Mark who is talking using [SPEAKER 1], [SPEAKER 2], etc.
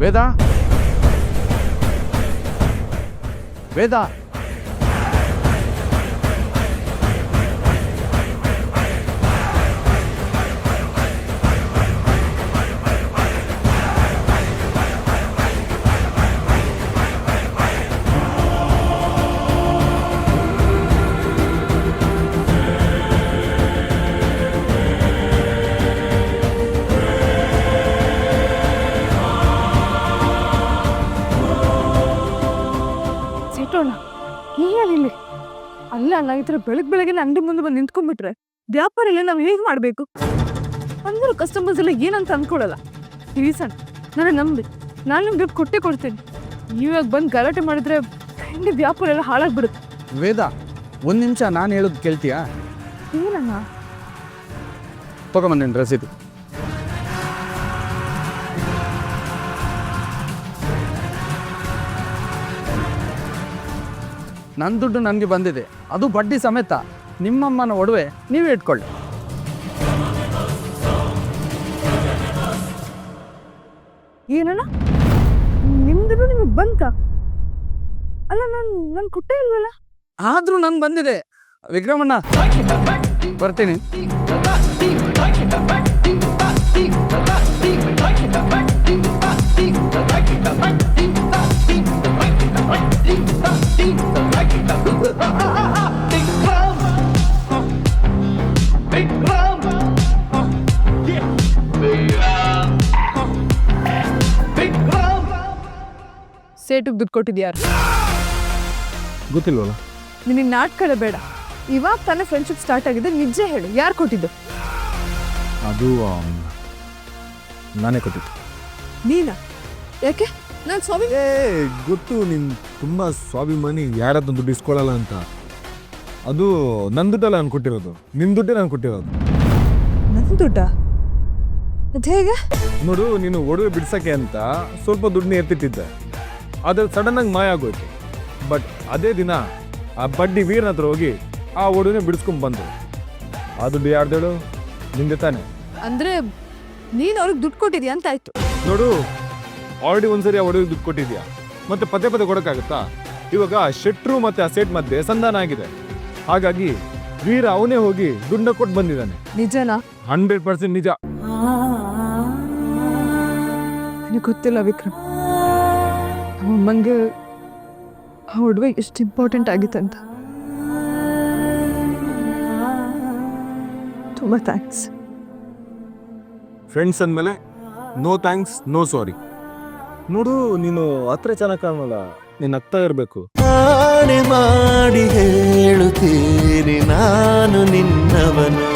[SPEAKER 1] ವೇದ ವೇದ
[SPEAKER 2] ಸಿಟ್ಟೋಣ ಇಲ್ಲಿ? ಅಲ್ಲ ಅಣ್ಣ ಈ ಥರ ಬೆಳಗ್ಗೆ ಬೆಳಗ್ಗೆ ಅಂಗಡಿ ಮುಂದೆ ಬಂದು ನಿಂತ್ಕೊಂಡ್ಬಿಟ್ರೆ ವ್ಯಾಪಾರ ಎಲ್ಲ ನಾವು ಹೇಗೆ ಮಾಡಬೇಕು? ಅಂದ್ರೆ ಕಸ್ಟಮರ್ಸ್ ಎಲ್ಲ ಏನಂತ ಅಂದ್ಕೊಳ್ಳಲ್ಲ ರೀಸನ್ ನನಗೆ ನಂಬಿ ನಾನು ನಿಮ್ಗೆ ದುಡ್ಡು ಕೊಟ್ಟೆ ಕೊಡ್ತೀನಿ. ನೀವಾಗ ಬಂದು ಗಲಾಟೆ ಮಾಡಿದ್ರೆ ಹಿಂಗೆ ವ್ಯಾಪಾರ ಎಲ್ಲ ಹಾಳಾಗ್ಬಿಡುತ್ತೆ?
[SPEAKER 1] ವೇದ ಒಂದು ನಿಮಿಷ ನಾನು ಹೇಳೋದು ಕೇಳ್ತೀಯಾ?
[SPEAKER 2] ಏನಣ್ಣ?
[SPEAKER 1] ತಗೊಂಬಂದೇನು ರಸೀದು ನನ್ನ ದುಡ್ಡು ನನಗೆ ಬಂದಿದೆ. ಅದು ಬಡ್ಡಿ ಸಮೇತ ನಿಮ್ಮಮ್ಮನ ಒಡವೆ ನೀವೇ ಇಟ್ಕೊಳ್ಳಿ.
[SPEAKER 2] ಏನಣ್ಣ? ನಿಮ್ದು ನಿಮಗೆ ಬಂತ ಅಲ್ಲ ನಾನು ನಾನು ಕೊಟ್ಟೆ ಇಲ್ವಲ್ಲ?
[SPEAKER 1] ಆದ್ರೂ ನನ್ ಬಂದಿದೆ. ವಿಕ್ರಮಣ್ಣ ಬರ್ತೀನಿ.
[SPEAKER 2] ಸೇಟಿಗೆ ದುಡ್ಡು ಕೊಟ್ಟಿದ್ಯಾರು
[SPEAKER 3] ಗೊತ್ತಿಲ್ವಲ್ಲ?
[SPEAKER 2] ನಿನ್ನ ನಾಟಕದ ಬೇಡ. ಇವಾಗ ತಾನೇ ಫ್ರೆಂಡ್ಶಿಪ್ ಸ್ಟಾರ್ಟ್ ಆಗಿದೆ ನಿಜ ಹೇಳು ಯಾರು ಕೊಟ್ಟಿದ್ದು?
[SPEAKER 3] ಅದು ಆಮ್, ನಾನೇ ಕೊಟ್ಟಿದ್ದು.
[SPEAKER 2] ನೀನಾ? ಯಾಕೆ? ನಾನು ಸ್ವಾಮಿ
[SPEAKER 3] ಏ ಗೊತ್ತು ನಿನ್ನ ತುಂಬ ಸ್ವಾಭಿಮಾನಿ ಯಾರತ್ರ ದುಡ್ಡು ಇಸ್ಕೊಳ್ಳಲ್ಲ ಅಂತ. ಅದು ನನ್ನ ದುಡ್ಡಲ್ಲ ನಾನು ಕೊಟ್ಟಿರೋದು ನಿನ್ನ ದುಡ್ಡೇ ನಾನು ಕೊಟ್ಟಿರೋದು.
[SPEAKER 2] ನನ್ನ ದುಡ್ಡ? ಅದು ಹೇಗೆ?
[SPEAKER 3] ನೋಡು ನೀನು ಒಡವೆ ಬಿಡ್ಸಕ್ಕೆ ಅಂತ ಸ್ವಲ್ಪ ದುಡ್ಡನ್ನ ಎತ್ತಿಟ್ಟಿದ್ದೆ. ಅದು ಸಡನ್ನಾಗಿ ಮಾಯ ಆಗೋಯ್ತು. ಬಟ್ ಅದೇ ದಿನ ಆ ಬಡ್ಡಿ ವೀರನ ಹತ್ರ ಹೋಗಿ ಆ ಒಡವೆನೇ ಬಿಡಿಸ್ಕೊಂಡು ಬಂದು ಆ ದುಡ್ಡು ಯಾರ್ದೇಳು ನಿಂದೆ ತಾನೆ.
[SPEAKER 2] ಅಂದ್ರೆ ನೀನು ಅವ್ರಿಗೆ ದುಡ್ಡು ಕೊಟ್ಟಿದ್ಯಾ ಅಂತ ಆಯ್ತು.
[SPEAKER 3] ನೋಡು ಆಲ್ರೆಡಿ ಒಂದ್ಸರಿ ಆ ಒಡವೆ ದುಡ್ಡು ಕೊಟ್ಟಿದ್ಯಾ? ಮತ್ತೆ ಪದೇ ಪದೇ ಕೊಡೋಕ್ಕಾಗುತ್ತಾ? ಇವಾಗ ಶೆಟ್ರು ಮತ್ತೆ ಆ ಸೆಟ್ ಮಧ್ಯೆ ಸಂಧಾನ ಆಗಿದೆ. ಹಾಗಾಗಿ ವೀರ ಅವನೇ ಹೋಗಿ ದುಡ್ಡನ್ನ ಕೊಟ್ಟು ಬಂದಿದ್ದಾನೆ.
[SPEAKER 2] ನಿಜನಾ?
[SPEAKER 3] ಹಂಡ್ರೆಡ್ ಪರ್ಸೆಂಟ್ ನಿಜ.
[SPEAKER 2] ನನಗೆ ಗೊತ್ತಿಲ್ಲ ವಿಕ್ರಮ್. ಅಮ್ಮಂಗೆ ಆ ಒಡವೆ ಎಷ್ಟು ಇಂಪಾರ್ಟೆಂಟ್ ಆಗಿತ್ತಂತ. ತುಂಬ ಥ್ಯಾಂಕ್ಸ್
[SPEAKER 3] ಫ್ರೆಂಡ್ಸ್ ಅಂದಮೇಲೆ ನೋ ಥ್ಯಾಂಕ್ಸ್ ನೋ ಸಾರಿ ನೋಡು ನೀನು ಹತ್ರ ಚೆನ್ನಾಗಿ ಕಾಣಲ್ಲ. ನೀನು ಅಗ್ತಾ ಇರಬೇಕು.
[SPEAKER 4] ಆಣೆ ಮಾಡಿ ಹೇಳುತ್ತೀರಿ ನಾನು ನಿನ್ನವನು.